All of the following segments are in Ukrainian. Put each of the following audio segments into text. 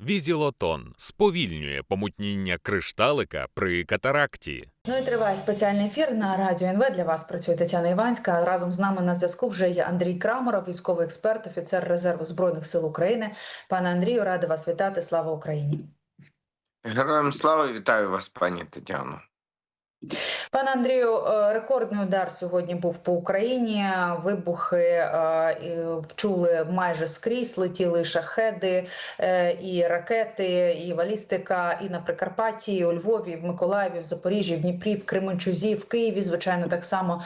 Візілотон сповільнює помутніння кришталика при катаракті. Ну і триває спеціальний ефір на радіо НВ. Для вас працює Тетяна Іванська. Разом з нами на зв'язку вже є Андрій Краморов, військовий експерт, офіцер резерву збройних сил України. Пане Андрію, рада вас вітати. Слава Україні. Героям слава вітаю вас, пані Тетяно. Пане Андрію, е, рекордний удар сьогодні був по Україні. Вибухи е, вчули майже скрізь. Летіли шахеди, е, і ракети, і балістика, і на Прикарпатті, і у Львові, і в Миколаєві, в Запоріжжі, в Дніпрі, в Кременчузі, в Києві. Звичайно, так само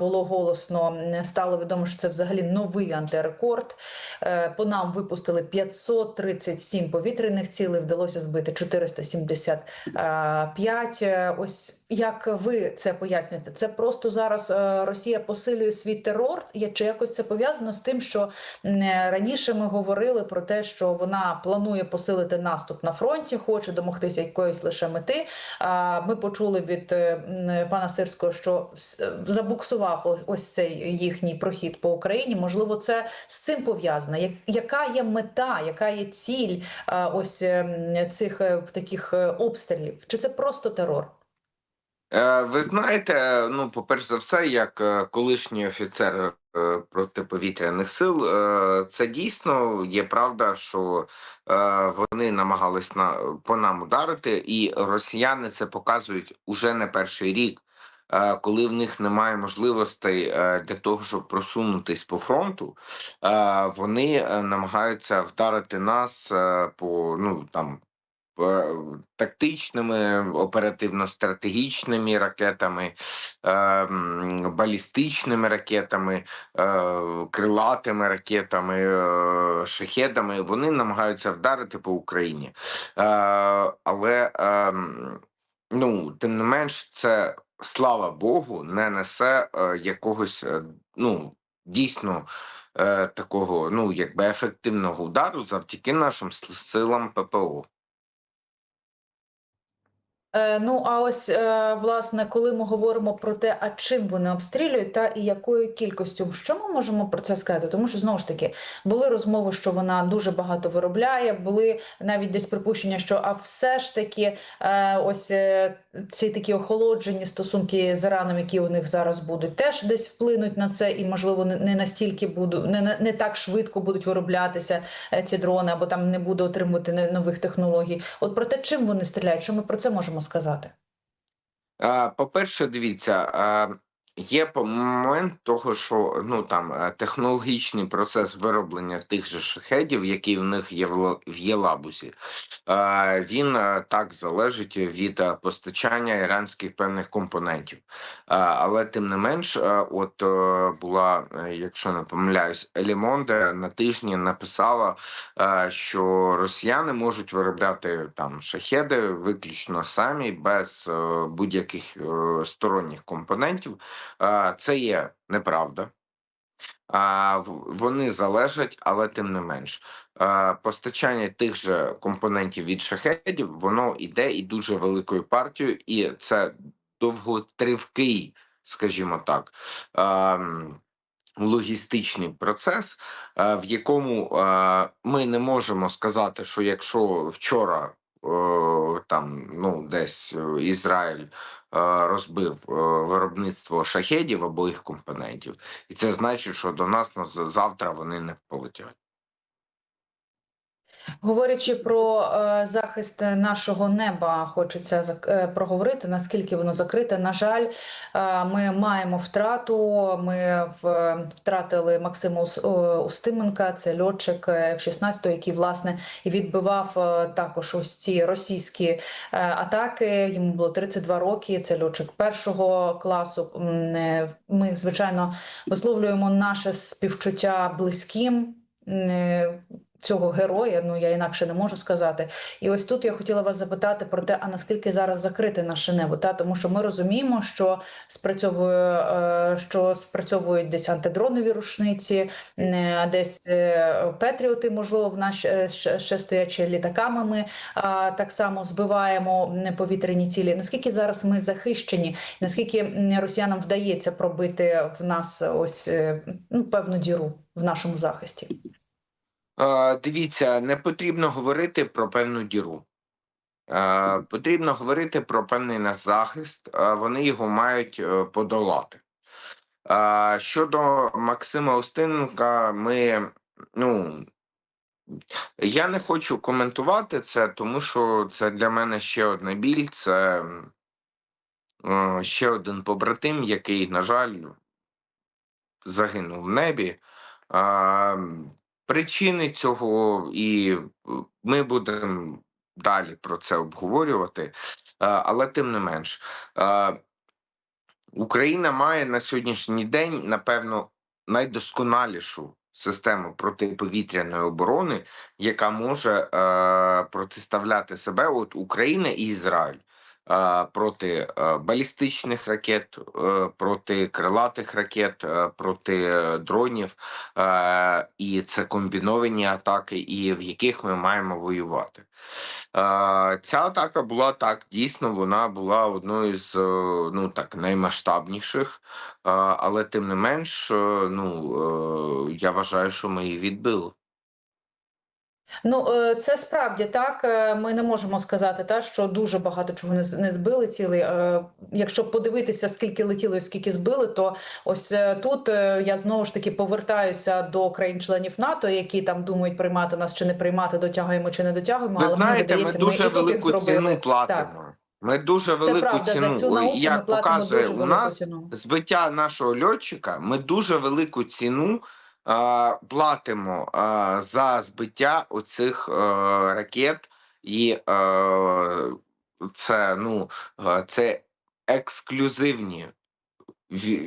було голосно. Стало відомо, що це взагалі новий антирекорд. По нам випустили 537 повітряних цілей. Вдалося збити 475. Е, Ось як ви це пояснюєте? Це просто зараз е, Росія посилює свій терор? Чи якось це пов'язано з тим, що е, раніше ми говорили про те, що вона планує посилити наступ на фронті, хоче домогтися якоїсь лише мети. Ми почули від е, пана Сирського, що забуксував ось цей їхній прохід по Україні. Можливо, це з цим пов'язано. Яка є мета, яка є ціль ось е, цих таких обстрілів? Чи це просто терор? Е, Ви знаєте, ну, по-перше за все, як е, колишній офіцер е, протиповітряних сил, це дійсно є правда, що вони намагались на по нам ударити, і росіяни це показують уже не перший рік. Коли в них немає можливостей для того, щоб просунутись по фронту, вони намагаються вдарити нас по ну там тактичними, оперативно-стратегічними ракетами, е, балістичними ракетами, е, крилатими ракетами, е, шахедами. Вони намагаються вдарити по Україні. Е, але е, ну, тим не менш, це слава Богу, не несе якогось ну, дійсно. Такого ну якби ефективного удару завдяки нашим силам ППО. Е, Ну а ось е, власне, коли ми говоримо про те, а чим вони обстрілюють, та і якою кількістю, що ми можемо про це сказати? Тому що знову ж таки були розмови, що вона дуже багато виробляє. Були навіть десь припущення, що а все ж таки, е, ось ці такі охолоджені стосунки з Іраном, які у них зараз будуть, теж десь вплинуть на це, і можливо не, настільки буду, не, не, так швидко будуть вироблятися ці дрони, або там не буде отримувати нових технологій. От про те, чим вони стріляють, що ми про це можемо сказати? По-перше, діліться, а, є момент того, що ну там е, технологічний процес вироблення тих же шахедів, який в них є в Ла- в Єлабусі, він е, так залежить від е, постачання іранських певних компонентів. Але тим не менш, е, от е, була, е, якщо не помиляюсь, Елімонде на тижні написала, е, що росіяни можуть виробляти там шахеди виключно самі без е, будь-яких е, сторонніх компонентів. Це є неправда. Вони залежать, але тим не менш, постачання тих же компонентів від шахедів воно йде і дуже великою партією, і це довготривкий, скажімо так. Логістичний процес, в якому ми не можемо сказати, що якщо вчора там ну десь е, Ізраїль е, розбив е, виробництво шахедів або їх компонентів, і це значить, що до нас завтра вони не полетять. Говорячи про е, захист нашого неба, хочеться е, проговорити, наскільки воно закрите. На жаль, е, ми маємо втрату. Ми в, втратили Максима Устименка, це льотчик F-16, який власне і відбивав е, також ось ці російські е, атаки. Йому було 32 роки. Це льотчик першого класу. Е, Ми, звичайно, висловлюємо наше співчуття близьким. Цього героя, ну я інакше не можу сказати. І ось тут я хотіла вас запитати про те, а наскільки зараз закрите наше небо? Та тому що ми розуміємо, що спрацьовує, е, що спрацьовують десь антидронові рушниці, е, десь е, петріоти, можливо, в нас ще, стоячи літаками. Ми так само збиваємо повітряні цілі. Наскільки зараз ми захищені? Наскільки росіянам вдається пробити в нас ось ну, певну діру в нашому захисті? Дивіться, не потрібно говорити про певну діру. Потрібно говорити про певний наш захист. е, Вони його мають е, подолати. Щодо Максима Устиненка, ми ну. Я не хочу коментувати це, тому що це для мене ще одна біль. Це е, ще один побратим, який, на жаль, загинув в небі. Причини цього, і е, ми будемо далі про це обговорювати. Але тим не менш, Україна має на сьогоднішній день, напевно, найдосконалішу систему протиповітряної оборони, яка може е, протиставляти себе от Україна і Ізраїль. Е, Проти е, балістичних ракет, е, проти крилатих ракет, проти дронів, і це комбіновані атаки, і в яких ми маємо воювати. Ця атака була так, дійсно, вона була одною з ну так наймасштабніших, але тим не менш, ну я вважаю, що ми її відбили. Ну, е, це справді так. Е, Ми не можемо сказати, та що дуже багато чого не збили цілий. Е, Якщо подивитися, скільки летіло і скільки збили, то ось тут я знову ж таки повертаюся до країн-членів НАТО, які там думають приймати нас чи не приймати, дотягуємо чи не дотягуємо. Ви але знаєте, ми видається, дуже велику ціну платимо. Так, Ми дуже велику правда. ціну. Цю науку Як показує у нас ціну. збиття нашого льотчика, ми дуже велику ціну платимо за збиття оцих а, ракет, і а, це ну це ексклюзивні.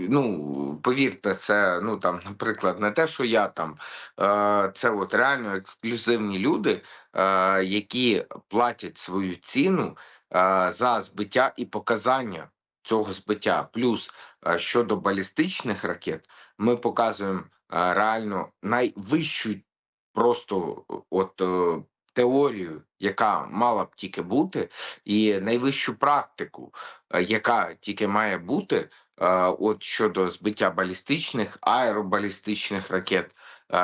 Ну, повірте, це ну там, наприклад, не те, що я там, е, це от реально ексклюзивні люди, е, які платять свою ціну е, за збиття і показання цього збиття. Плюс е, щодо балістичних ракет, ми показуємо е, реально найвищу просто от е, теорію, яка мала б тільки бути, і найвищу практику, е, яка тільки має бути. е, От щодо збиття балістичних аеробалістичних ракет,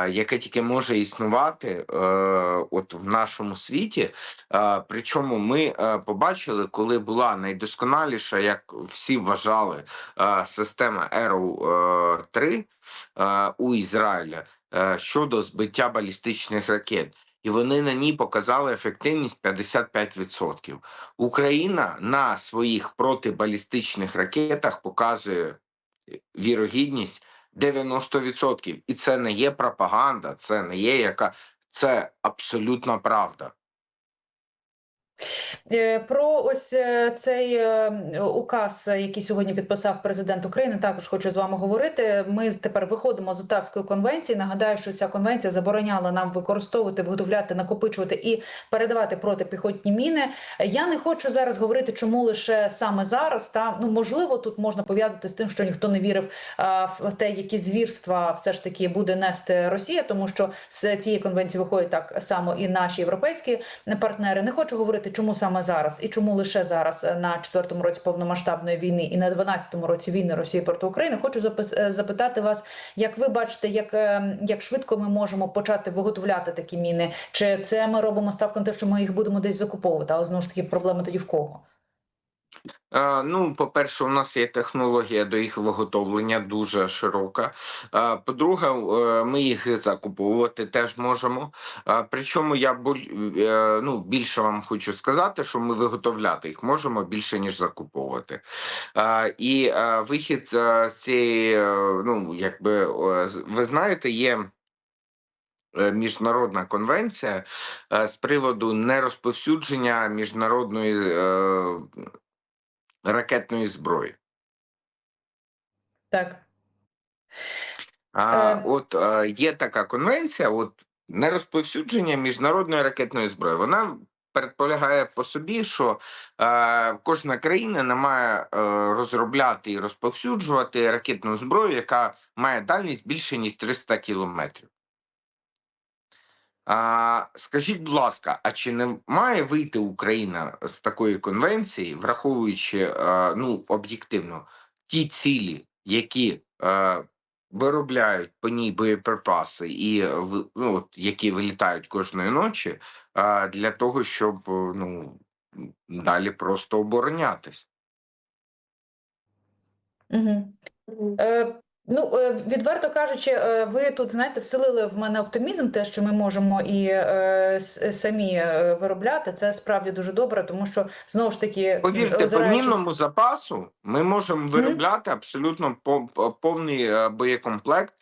яке тільки може існувати е, от в нашому світі. Причому ми е, побачили, коли була найдосконаліша, як всі вважали, е, система Arrow 3 е, у Ізраїля щодо збиття балістичних ракет. І вони на ній показали ефективність 55%. Україна на своїх протибалістичних ракетах показує вірогідність 90%. І це не є пропаганда, це не є яка це абсолютна правда. Е, Про ось е, цей е, указ, який сьогодні підписав президент України, також хочу з вами говорити. Ми тепер виходимо з Отавської конвенції. Нагадаю, що ця конвенція забороняла нам використовувати, виготовляти, накопичувати і передавати протипіхотні міни. Я не хочу зараз говорити, чому лише саме зараз. Та ну можливо, тут можна пов'язати з тим, що ніхто не вірив в те, які звірства все ж таки буде нести Росія, тому що з цієї конвенції виходять так само і наші європейські партнери. Не хочу говорити, чому саме зараз і чому лише зараз е, на четвертому році повномасштабної війни і на 12-му році війни Росії проти України. Хочу е, запитати вас, як ви бачите, як, е, як швидко ми можемо почати виготовляти такі міни? Чи це ми робимо ставку на те, що ми їх будемо десь закуповувати? Але знову ж таки, проблема тоді в кого? Е, Ну, по-перше, у нас є технологія до їх виготовлення дуже широка. Е, По-друге, е, ми їх закуповувати теж можемо. Причому я ну, більше вам хочу сказати, що ми виготовляти їх можемо більше ніж закуповувати. І вихід з цієї, ну якби ви знаєте, є. Міжнародна конвенція з приводу нерозповсюдження міжнародної ракетної зброї. Так. А, Е. От е, є така конвенція, от нерозповсюдження міжнародної ракетної зброї. Вона предполягає по собі, що е, кожна країна не має е, розробляти і розповсюджувати ракетну зброю, яка має дальність більше ніж 300 кілометрів. А, скажіть, будь ласка, а чи не має вийти Україна з такої конвенції, враховуючи е, ну, об'єктивно ті цілі, які е, виробляють по ній боєприпаси, і в- ну, от, які вилітають кожної ночі, а, для того, щоб е, ну, далі просто оборонятись. Угу. Е, ну, е, відверто кажучи, е, ви тут, знаєте, вселили в мене оптимізм, те, що ми можемо і е, самі виробляти. Це справді дуже добре, тому що знову ж таки, Повірте, по мінному запасу ми можемо виробляти абсолютно пов- по- повний боєкомплект.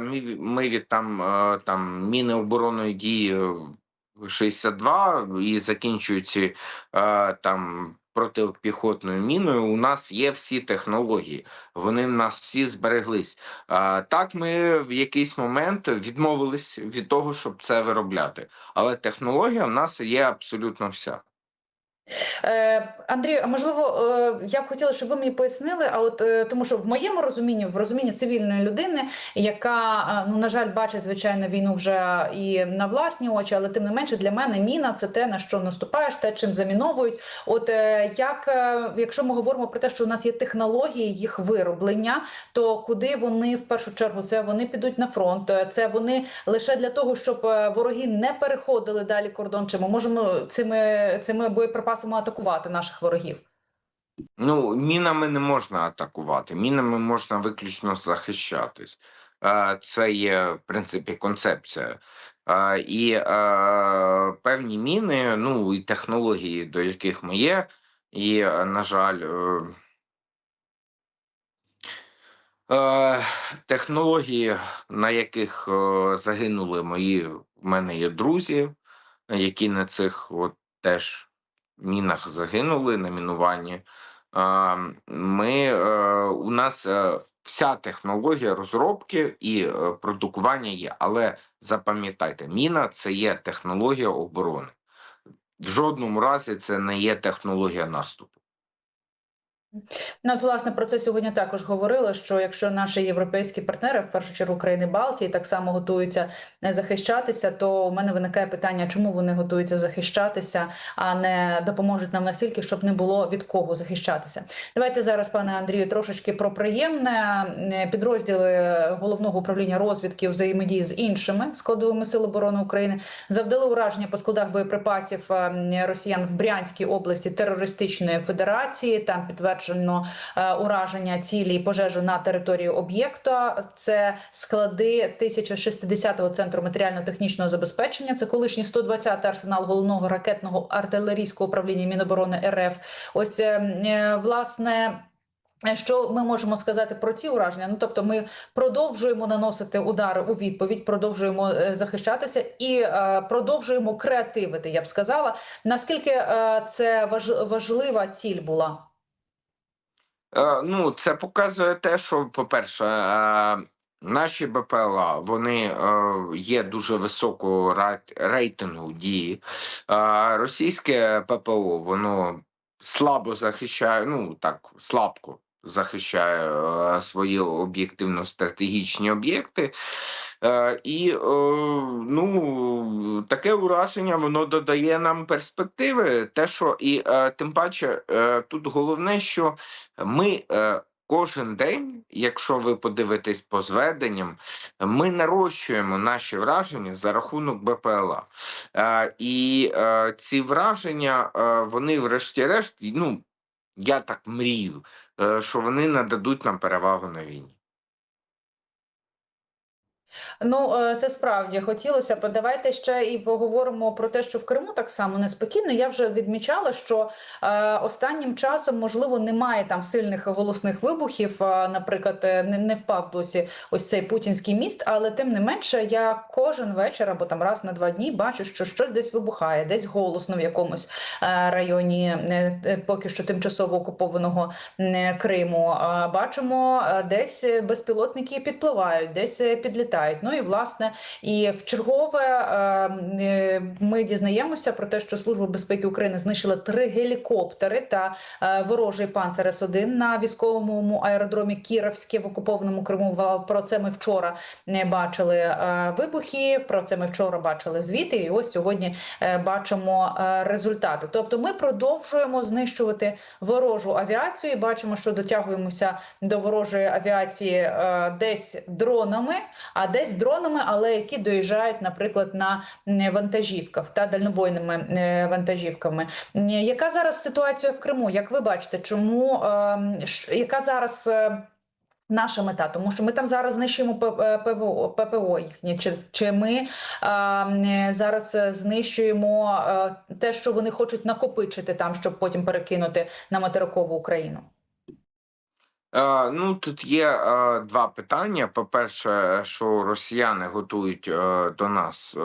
Ми, ми від там, там міни оборонної дії е, 62 і закінчуючи е, там протипіхотною міною. У нас є всі технології, вони в нас всі збереглись. А, Так, ми в якийсь момент відмовились від того, щоб це виробляти, але технологія в нас є абсолютно вся. Е, Андрію, а можливо, е, я б хотіла, щоб ви мені пояснили, а от е, тому, що в моєму розумінні, в розумінні цивільної людини, яка ну на жаль бачить звичайно війну вже і на власні очі, але тим не менше для мене міна це те на що наступаєш, те, чим заміновують. От як якщо ми говоримо про те, що у нас є технології їх вироблення, то куди вони в першу чергу це вони підуть на фронт? Це вони лише для того, щоб вороги не переходили далі кордон. Чи ми можемо цими цими боєприпасами атакувати наших ворогів? Ну, мінами не можна атакувати, мінами можна виключно захищатись. Е, Це є, в принципі, концепція. Е, І е, певні міни, ну і технології, до яких ми є, і, на жаль, технології, на яких загинули мої, в мене є друзі, які на цих от теж мінах загинули на мінуванні. Ми, е, у нас е, вся технологія розробки і е, продукування є, але запам'ятайте, міна це є технологія оборони. В жодному разі це не є технологія наступу. Ну, от, власне, про це сьогодні також говорили. Що якщо наші європейські партнери, в першу чергу країни Балтії, так само готуються е, захищатися, то у мене виникає питання, чому вони готуються захищатися, а не допоможуть нам настільки, щоб не було від кого захищатися. Давайте зараз, пане Андрію, трошечки про приємне Е, підрозділи головного управління розвідки взаємодії з іншими складовими сил оборони України завдали ураження по складах боєприпасів е, росіян в Брянській області терористичної федерації. Там підтверджено е, ураження цілі і пожежу на території об'єкта. Це склади 1060-го центру матеріально-технічного забезпечення. Це колишній 120-й арсенал головного ракетного артилерійського управління Міноборони РФ. Ось е, е, власне. Що ми можемо сказати про ці ураження? Ну тобто, ми продовжуємо наносити удари у відповідь, продовжуємо е, захищатися і е, продовжуємо креативити. Я б сказала, наскільки е, це важ- важлива ціль була? Е, Ну, це показує те, що, по-перше, е, наші БПЛА вони е, є дуже високого рейт- рейтингу дії. Російське ППО воно слабо захищає, ну так, слабко захищає е, свої об'єктивно-стратегічні об'єкти. Е, І е, ну, таке ураження воно додає нам перспективи. Те, що і тим паче тут головне, що ми кожен день, якщо ви подивитесь по зведенням, ми нарощуємо наші враження за рахунок БПЛА. І ці враження, вони, врешті-решт, ну я так мрію, е, що вони нададуть нам перевагу на війні. Ну, е, це справді хотілося б. Давайте ще і поговоримо про те, що в Криму так само неспокійно. Я вже відмічала, що е, останнім часом, можливо, немає там сильних голосних вибухів. Е, наприклад, не, впав досі ось цей путінський міст, але тим не менше, я кожен вечір або там раз на два дні бачу, що щось десь вибухає, десь голосно в якомусь районі, поки що тимчасово окупованого Криму. Бачимо, десь безпілотники підпливають, десь підлітають. Виникають. Ну і власне і в чергове е, е, ми дізнаємося про те, що служба безпеки України знищила три гелікоптери та е, ворожий панцер С-1 на військовому аеродромі Кіровське в окупованому Криму. Про це ми вчора не бачили е, вибухи. Про це ми вчора бачили звіти. І ось сьогодні бачимо результати. Тобто, ми продовжуємо знищувати ворожу авіацію. і Бачимо, що дотягуємося до ворожої авіації десь дронами, а десь дронами, але які доїжджають, наприклад, на вантажівках та дальнобойними е, вантажівками. Яка зараз ситуація в Криму? Як ви бачите, чому е, яка зараз? е, Наша мета, тому що ми там зараз знищуємо П- е, ППО їхні, чи, чи ми а, зараз е, знищуємо те, що вони хочуть накопичити там, щоб потім перекинути на материкову Україну. Е, ну, тут є е, два питання. По-перше, що росіяни готують е, до нас,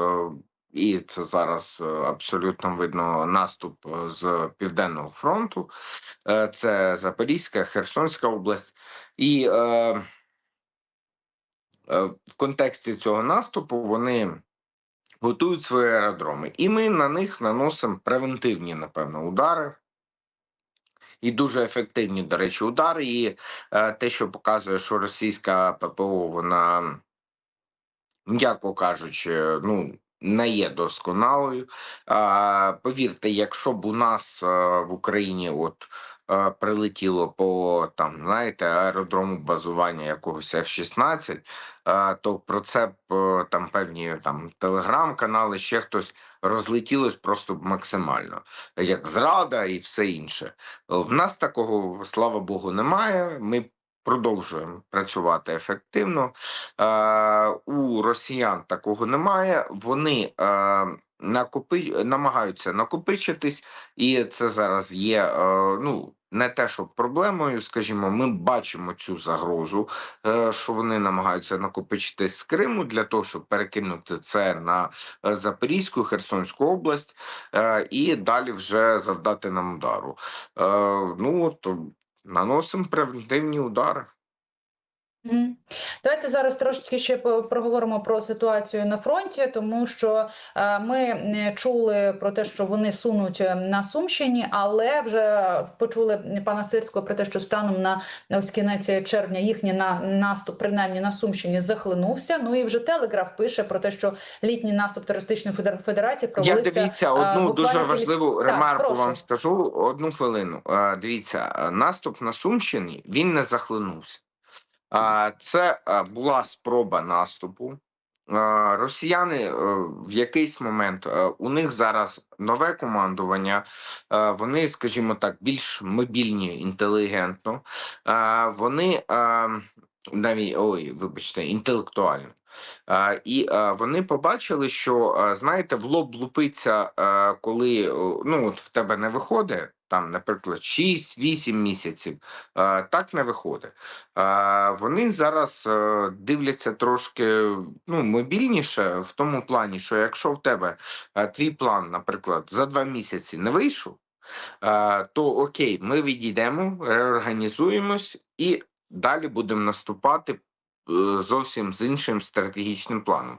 і це зараз абсолютно видно наступ з Південного фронту. Це Запорізька, Херсонська область. І в контексті цього наступу вони готують свої аеродроми. І ми на них наносимо превентивні, напевно, удари. І дуже ефективні, до речі, удари. І е, те, що показує, що російська ППО, вона, м'яко кажучи, ну, не є досконалою. Повірте, якщо б у нас е, в Україні от прилетіло по там, знаєте, аеродрому базування якогось F-16, е, то про це е, там певні там телеграм-канали, ще хтось розлетілось просто максимально, як зрада і все інше. В нас такого, слава Богу, немає. Ми продовжуємо працювати ефективно. Е, у росіян такого немає. Вони е, накопи... намагаються накопичитись, і це зараз є. Е, ну, не те, що проблемою, скажімо, ми бачимо цю загрозу, е, що вони намагаються накопичитись з Криму для того, щоб перекинути це на е, Запорізьку, Херсонську область е, і далі вже завдати нам удару. Ну от наносимо превентивні удари. Давайте зараз трошки ще проговоримо про ситуацію на фронті, тому що е, ми е, чули про те, що вони сунуть е, на Сумщині, але вже почули пана Сирського про те, що станом на ось кінець червня їхній на наступ, принаймні на Сумщині, захлинувся. Ну і вже Телеграф пише про те, що літній наступ терористичної федер- федерації Я дивіться одну дуже важливу Так, ремарку прошу. вам скажу. Одну хвилину. Дивіться, наступ на Сумщині він не захлинувся. Це е, була спроба наступу. Росіяни е, в якийсь момент е, у них зараз нове командування. Вони, скажімо так, більш мобільні інтелігентно. Вони навіть ой, вибачте, інтелектуально. І вони побачили, що знаєте, в лоб лупиться, коли ну от в тебе не виходить. Там, наприклад, 6-8 місяців так не виходить. Вони зараз е, дивляться трошки ну, мобільніше в тому плані, що якщо в тебе е, твій план, наприклад, за два місяці не вийшов, е, то окей, ми відійдемо, реорганізуємось і далі будемо наступати зовсім з іншим стратегічним планом.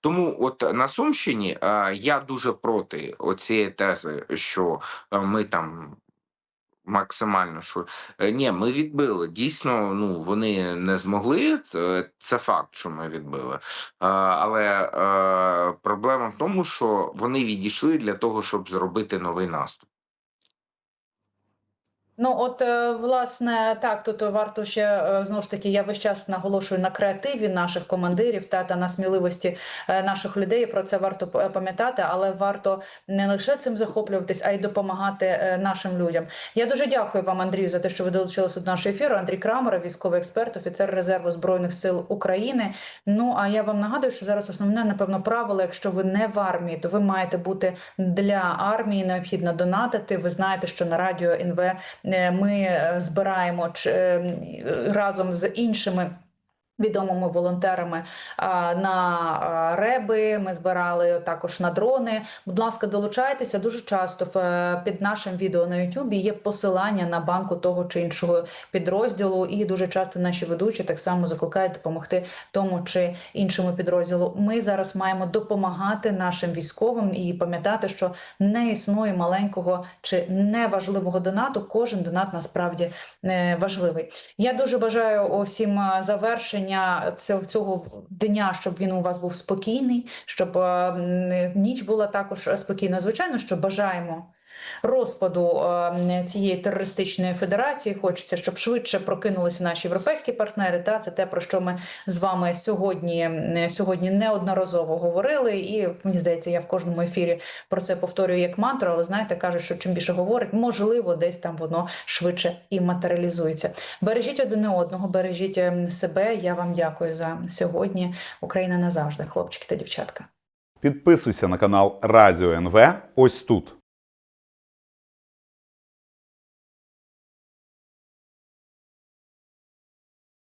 Тому, от на Сумщині е, я дуже проти оцієї тези, що е, ми там. Максимально, що е, ні, ми відбили. Дійсно, ну вони не змогли. Це, факт, що ми відбили. Е, але е, проблема в тому, що вони відійшли для того, щоб зробити новий наступ. Ну, от, е, власне, так, тут варто ще е, знову ж таки, я весь час наголошую на креативі наших командирів та, та на сміливості е, наших людей. Про це варто пам'ятати, але варто не лише цим захоплюватись, а й допомагати нашим людям. Я дуже дякую вам, Андрію, за те, що ви долучилися до нашого ефіру. Андрій Крамер, військовий експерт, офіцер резерву збройних сил України. Ну а я вам нагадую, що зараз основне, напевно, правило, якщо ви не в армії, то ви маєте бути для армії. Необхідно донатити. Ви знаєте, що на радіо НВ ми е, збираємо е, разом з іншими. Відомими волонтерами на реби. Ми збирали також на дрони. Будь ласка, долучайтеся. Дуже часто е, під нашим відео на YouTube є посилання на банку того чи іншого підрозділу, і дуже часто наші ведучі так само закликають допомогти тому чи іншому підрозділу. Ми зараз маємо допомагати нашим військовим і пам'ятати, що не існує маленького чи неважливого донату. Кожен донат насправді е, важливий. Я дуже бажаю усім е, завершення цього, цього дня, щоб він у вас був спокійний, щоб е, ніч була також спокійна. Звичайно, що бажаємо. Розпаду е, цієї терористичної федерації хочеться, щоб швидше прокинулися наші європейські партнери. Та це те, про що ми з вами сьогодні, сьогодні неодноразово говорили. І мені здається, я в кожному ефірі про це повторюю як мантру. Але знаєте, кажуть, що чим більше говорить, можливо, десь там воно швидше і матеріалізується. Бережіть один одного, бережіть ем, себе. Я вам дякую за сьогодні. Україна назавжди, хлопчики та дівчатка. Підписуйся на канал Радіо НВ ось тут.